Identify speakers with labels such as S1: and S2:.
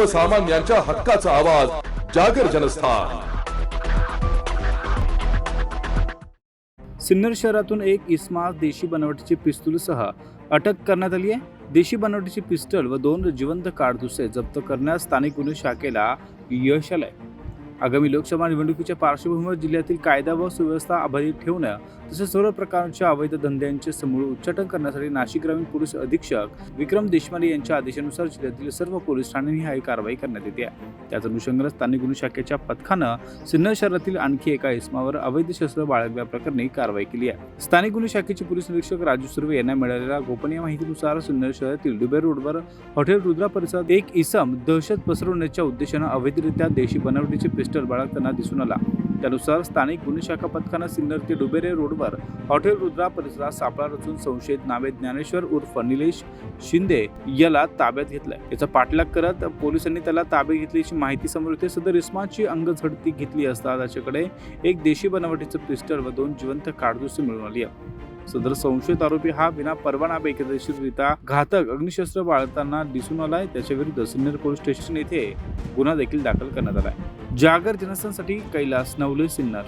S1: सर्वसामान्यांच्या हक्काचा आवाज जागर जनस्थान.
S2: सिन्नर शहरातून एक इस्मास देशी बनावटीची पिस्तूलसह अटक करण्यात आली आहे. देशी बनावटीची पिस्टल व दोन जिवंत काडतुसे जप्त करण्यास स्थानिक गुन्हे शाखेला यश आलंय. आगामी लोकसभा निवडणुकीच्या पार्श्वभूमीवर जिल्ह्यातील कायदा व सुव्यवस्था अबाधित ठेवणं तसेच सर्व प्रकारच्या अवैध धंद्यांचे समूळ उच्चाटन करण्यासाठी नाशिक ग्रामीण पोलीस अधीक्षक विक्रम देशमाने यांच्या आदेशानुसार जिल्ह्यातील सर्व पोलीस ठाण्यांनी ही कारवाई करण्यात येते. आहे त्याच अनुषंगानं स्थानिक गुन्हे शाखेच्या पथकानं सिन्नर शहरातील आणखी एका इस्मावर अवैध शस्त्र बाळगल्याप्रकरणी कारवाई केली आहे. स्थानिक गुन्हे शाखेचे पोलीस निरीक्षक राजू सुर्वे यांना मिळालेल्या गोपनीय माहितीनुसार सिन्नर शहरातील डुबे रोडवर हॉटेल रुद्रा परिसरात एक इसम दहशत पसरवण्याच्या उद्देशानं अवैधरित्या देशी बनावटीचे पिस्टल बाळगताना दिसून आला. त्यानुसार स्थानिक गुन्हे शाखा पथकानं सिन्नर ते डुबेरे रोडवर हॉटेल रुद्रा परिसरात सापळा रचून संशयित नावे ज्ञानेश्वर उर्फ निलेश शिंदे याला ताब्यात घेतलाय. याचा पाठलाग करत पोलिसांनी त्याला ताब्यात घेतल्याची माहिती समोर येते. सदर इस्माची अंगझडती घेतली असता त्याच्याकडे एक देशी बनावटीचं पिस्टल व दोन जिवंत काडदुसे मिळून आली आहे. सदर संशयित आरोपी हा विना परवाना बेकायदेशीररित्या घातक अग्निशस्त्र बाळगताना दिसून आलाय. त्याच्या विरुद्ध सिन्नर पोलीस स्टेशन येथे गुन्हा देखील दाखल करण्यात आलाय. जागर जनस्थानसाठी कैलास नवले सिन्नर